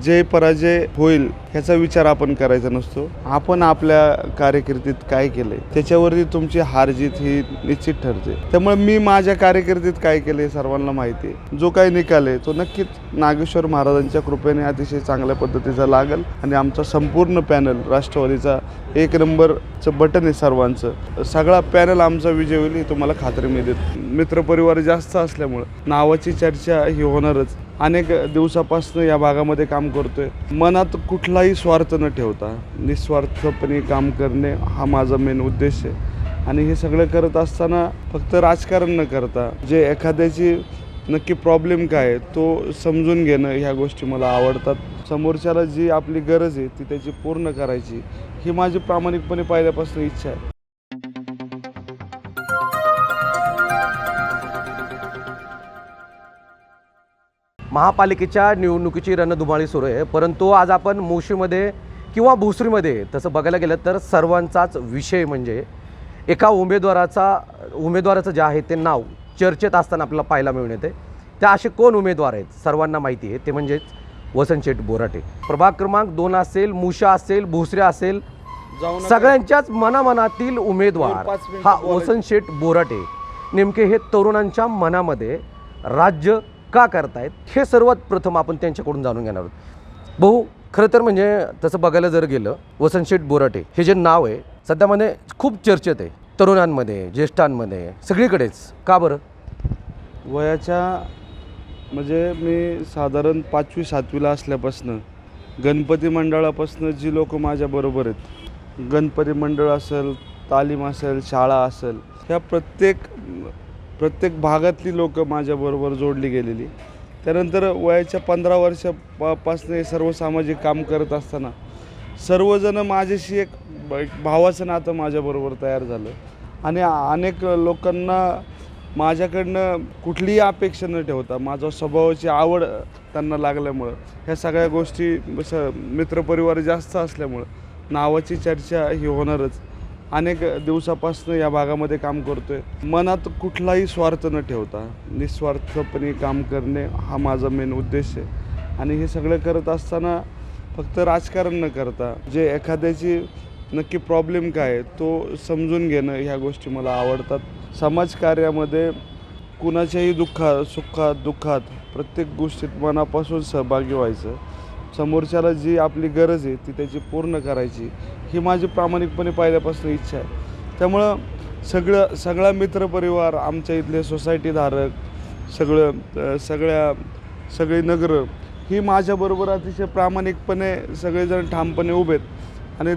जय पराजय होईल ह्याचा विचार आपण करायचा नसतो. आपण आपल्या कारकिर्दीत काय केले त्याच्यावरती तुमची हार जीत ही निश्चित ठरते. त्यामुळे मी माझ्या कारकिर्दीत काय केले सर्वांना माहिती आहे. जो काही निकाल आहे तो नक्कीच नागेश्वर महाराजांच्या कृपेने अतिशय चांगल्या पद्धतीचा लागेल आणि आमचा संपूर्ण पॅनल राष्ट्रवादीचा एक नंबरचं बटन आहे सर्वांचं. सगळा पॅनल आमचा विजय होईल ही तुम्हाला खात्री मिळते मित्रपरिवार जास्त असल्यामुळं नावाची चर्चा ही होणारच. अनेक दिवसापासून या भागामध्ये काम करतोय. मनात कुठलाही स्वार्थ न ठेवता निस्वार्थपणे काम करणे हा माझा मेन उद्देश आहे. आणि हे सगळं करत असताना फक्त राजकारण न करता जे एखाद्याची नक्की प्रॉब्लेम काय आहे तो समजून घेणं ह्या गोष्टी मला आवडतात. समोरच्याला जी आपली गरज आहे ती त्याची पूर्ण करायची ही माझी प्रामाणिकपणे पहिल्यापासून इच्छा आहे. महापालिकेच्या निवडणुकीची रणधुमाळी सुरू आहे. परंतु आज आपण मोशीमध्ये किंवा भोसरीमध्ये तसं बघायला गेलं तर सर्वांचाच विषय म्हणजे एका उमेदवाराचा उमेदवाराचं जे आहे ते नाव चर्चेत असताना आपल्याला पाहायला मिळून येते. ते असे कोण उमेदवार आहेत? सर्वांना माहिती आहे. ते म्हणजेच वसंत शेठ बोराटे. प्रभाग क्रमांक दोन असेल मुशा असेल भोसरे असेल. सगळ्यांच्याच मनामनातील उमेदवार हा बोलायचं. वसंत शेठ बोराटे. नेमके हे तरुणांच्या मनामध्ये राज्य का करतायत? हे सर्वात प्रथम आपण त्यांच्याकडून जाणून घेणार आहोत. भाऊ खरं तर म्हणजे तसं बघायला जर गेलं वसंतशेठ बोराटे हे जे नाव आहे सध्यामध्ये खूप चर्चेत आहे. तरुणांमध्ये ज्येष्ठांमध्ये सगळीकडेच. का बरं? वयाच्या म्हणजे मी साधारण पाचवी सातवीला असल्यापासनं गणपती मंडळापासनं जी लोक माझ्याबरोबर आहेत गणपती मंडळ असेल तालीम असेल शाळा असेल ह्या प्रत्येक प्रत्येक भागातली लोकं माझ्याबरोबर जोडली गेलेली. त्यानंतर वयाच्या पंधरा वर्षापासून हे सर्व सामाजिक काम करत असताना सर्वजण माझ्याशी एक एक भावाचं नातं माझ्याबरोबर तयार झालं. आणि अनेक लोकांना माझ्याकडनं कुठलीही अपेक्षा न ठेवता माझ्या स्वभावाची आवड त्यांना लागल्यामुळं ह्या सगळ्या गोष्टी स मित्रपरिवार जास्त असल्यामुळं नावाची चर्चा ही होणारच. अनेक दिवसापासून या भागामध्ये काम करतोय. मनात कुठलाही स्वार्थ न ठेवता निस्वार्थपणे काम करणे हा माझा मेन उद्देश आहे. आणि हे सगळं करत असताना फक्त राजकारण न करता जे एखाद्याची नक्की प्रॉब्लेम काय आहे तो समजून घेणं ह्या गोष्टी मला आवडतात. समाजकार्यामध्ये कुणाच्याही दुःखात सुखात दुःखात प्रत्येक गोष्टीत मनापासून सहभागी व्हायचं. समोरच्याला जी आपली गरज आहे ती त्याची पूर्ण करायची ही माझी प्रामाणिकपणे पाहिल्यापासून इच्छा आहे. त्यामुळं सगळं सगळा मित्रपरिवार आमच्या इथले सोसायटीधारक सगळं सगळ्या सगळी नगरं ही माझ्याबरोबर अतिशय प्रामाणिकपणे सगळेजण ठामपणे उभे आहेत आणि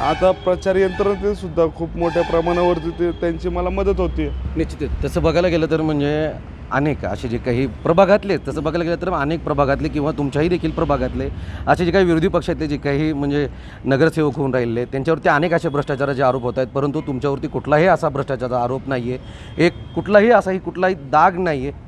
आता प्रचार यंत्रणेतसुद्धा खूप मोठ्या प्रमाणावरती ते त्यांची मला मदत होती निश्चितच. तसं बघायला गेलं तर म्हणजे अनेक असे जे काही प्रभागातले तसं बघायला गेलं तर अनेक प्रभागातले किंवा तुमच्याही देखील प्रभागातले असे जे काही विरोधी पक्षातले जे काही म्हणजे नगरसेवक होऊन राहिले त्यांच्यावरती अनेक असे भ्रष्टाचाराचे आरोप होत आहेत परंतु तुमच्यावरती कुठलाही असा भ्रष्टाचाराचा आरोप नाही आहे एक कुठलाही असाही कुठलाही दाग नाही आहे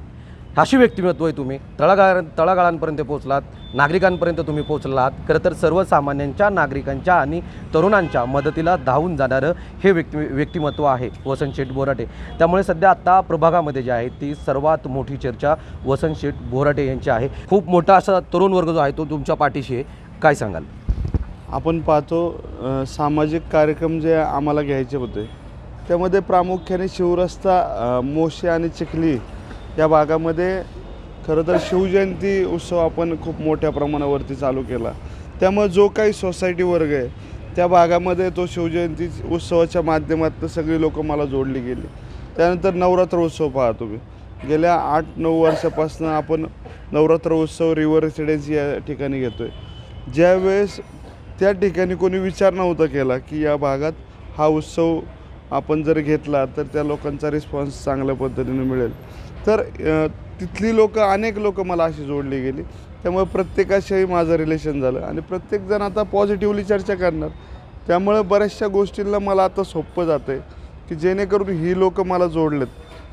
अशी व्यक्तिमत्व आहे तुम्ही. तळागाळ तळागाळांपर्यंत पोहोचलात नागरिकांपर्यंत तुम्ही पोहोचलात. खरं तर सर्वसामान्यांच्या नागरिकांच्या आणि तरुणांच्या मदतीला धावून जाणारं हे व्यक्ती व्यक्तिमत्व आहे वसंत शेठ बोराटे. त्यामुळे सध्या आत्ता प्रभागामध्ये जी आहे ती सर्वात मोठी चर्चा वसंत शेठ बोराटे यांची आहे. खूप मोठा असा तरुण वर्ग जो आहे तो तुमच्या पाठीशी आहे. काय सांगाल? आपण पाहतो सामाजिक कार्यक्रम जे आम्हाला घ्यायचे होते त्यामध्ये प्रामुख्याने शिवरस्ता मोशे आणि चिखली या भागामध्ये खरं तर शिवजयंती उत्सव आपण खूप मोठ्या प्रमाणावरती चालू केला. त्यामुळे जो काही सोसायटी वर्ग आहे त्या भागामध्ये तो शिवजयंती उत्सवाच्या माध्यमातून सगळी लोकं मला जोडली गेली. त्यानंतर नवरात्र उत्सव पाहा तुम्ही. गेल्या आठ नऊ वर्षापासून आपण नवरात्र उत्सव रिव्हर रेसिडेन्सी या ठिकाणी घेतो आहे ज्यावेळेस त्या ठिकाणी कोणी विचार नव्हता केला की या भागात हा उत्सव आपण जर घेतला तर त्या लोकांचा रिस्पॉन्स चांगल्या पद्धतीने मिळेल. तर तिथली लोकं अनेक लोकं मला अशी जोडली गेली. त्यामुळे प्रत्येकाशी माझं रिलेशन झालं. आणि प्रत्येकजण आता पॉझिटिव्हली चर्चा करणार. त्यामुळे बऱ्याचशा गोष्टींना मला आता सोपं जातं आहे की जेणेकरून ही लोकं मला जोडलेत.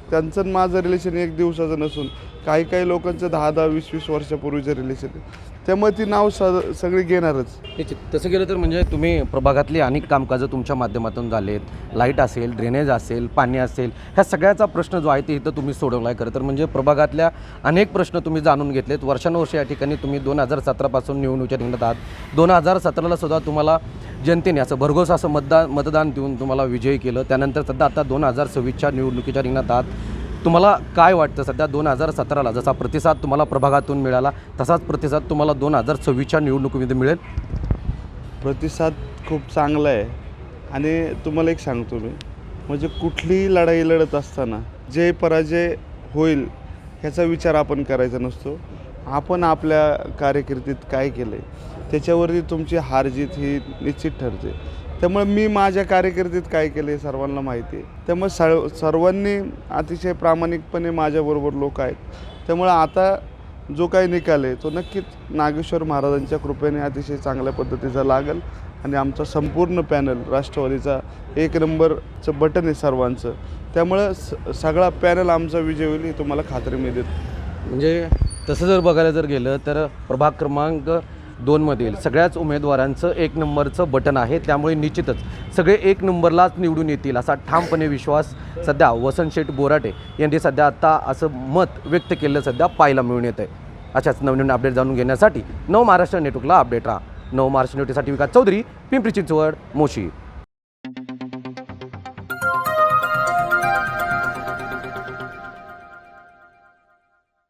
त्यांचं माझं रिलेशन एक दिवसाचं नसून काही काही लोकांचं दहा दहा वीस वीस वर्षापूर्वीचं रिलेशन आहे. त्यामुळे ती नाव स सगळी घेणारच. निश्चित तसं गेलं तर म्हणजे तुम्ही प्रभागातली अनेक कामकाजं तुमच्या माध्यमातून झालेत. लाइट असेल ड्रेनेज असेल पाणी असेल ह्या सगळ्याचा प्रश्न जो आहे ते इथं तुम्ही सोडवला आहे खरं तर. म्हणजे प्रभागातल्या अनेक प्रश्न तुम्ही जाणून घेतलेत. वर्षानुवर्ष या ठिकाणी तुम्ही दोन हजार सतरापासून निवडणुकीच्या रिंगणात आहात. दोन हजार सतराला सुद्धा तुम्हाला जनतेने असं भरघोस असं मतदान मतदान देऊन तुम्हाला विजयी केलं. त्यानंतर सध्या आता दोन हजार सव्वीसच्या निवडणुकीच्या रिंगणात आहात. तुम्हाला काय वाटतं सध्या दोन हजार सतराला? जसा प्रतिसाद तुम्हाला प्रभागातून मिळाला तसाच प्रतिसाद तुम्हाला दोन हजार सव्वीसच्या निवडणुकीमध्ये मिळेल? प्रतिसाद खूप चांगला आहे. आणि तुम्हाला एक सांगतो मी म्हणजे कुठलीही लढाई लढत असताना जे पराजय होईल ह्याचा विचार आपण करायचा नसतो. आपण आपल्या कार्यकिर्दीत काय केलं आहे त्याच्यावरती तुमची हार जीत ही निश्चित ठरते. त्यामुळे मी माझ्या कार्यकर्तीत काय केलं हे सर्वांना माहिती आहे. त्यामुळे सर्व सर्वांनी अतिशय प्रामाणिकपणे माझ्याबरोबर लोक आहेत. त्यामुळे आता जो काही निकाल आहे तो नक्कीच नागेश्वर महाराजांच्या कृपेने अतिशय चांगल्या पद्धतीचा लागेल. आणि आमचा संपूर्ण पॅनल राष्ट्रवादीचा एक नंबरचं बटन आहे सर्वांचं. त्यामुळं स सगळा पॅनल आमचा विजय होईल ही तुम्हाला खात्री मी देतो. म्हणजे तसं जर बघायला जर गेलं तर प्रभाग क्रमांक दोनमधील सगळ्याच उमेदवारांचं एक नंबरचं बटन आहे. त्यामुळे निश्चितच सगळे एक नंबरलाच निवडून येतील असा ठामपणे विश्वास सध्या वसंत शेठ बोराटे यांनी सध्या आता असं मत व्यक्त केलं सध्या पाहायला मिळून येत आहे अशाच नवनवीन अपडेट जाणून घेण्यासाठी नव महाराष्ट्र नेटवर्कला अपडेट राहा. नव महाराष्ट्र नेटवर्कसाठी विकास चौधरी पिंपरी चिंचवड मोशी.